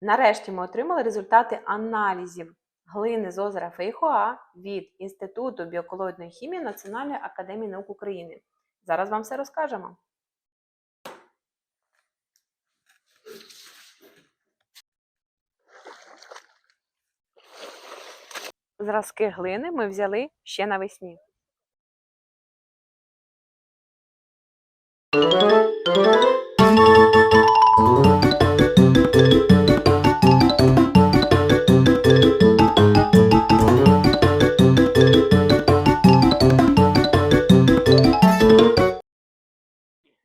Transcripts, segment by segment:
Нарешті ми отримали результати аналізів глини з озера Фейхоа від Інституту біоколоїдної хімії Національної академії наук України. Зараз вам все розкажемо. Зразки глини ми взяли ще навесні.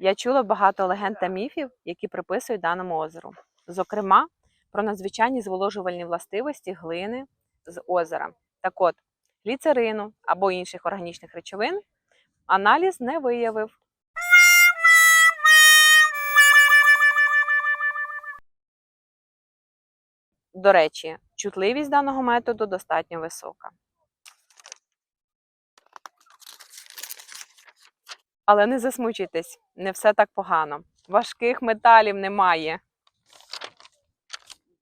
Я чула багато легенд та міфів, які приписують даному озеру. Зокрема, про надзвичайні зволожувальні властивості глини з озера. Так от, гліцерину або інших органічних речовин аналіз не виявив. До речі, чутливість даного методу достатньо висока. Але не засмучуйтесь, не все так погано. Важких металів немає.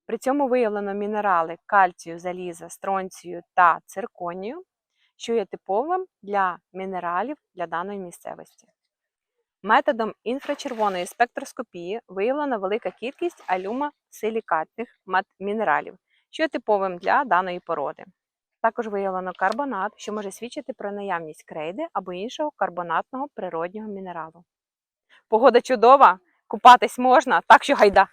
При цьому виявлено мінерали кальцію, заліза, стронцію та цирконію, що є типовим для мінералів для даної місцевості. Методом інфрачервоної спектроскопії виявлена велика кількість алюма-силікатних мінералів, що є типовим для даної породи. Також виявлено карбонат, що може свідчити про наявність крейди або іншого карбонатного природнього мінералу. Погода чудова, купатись можна, так що гайда!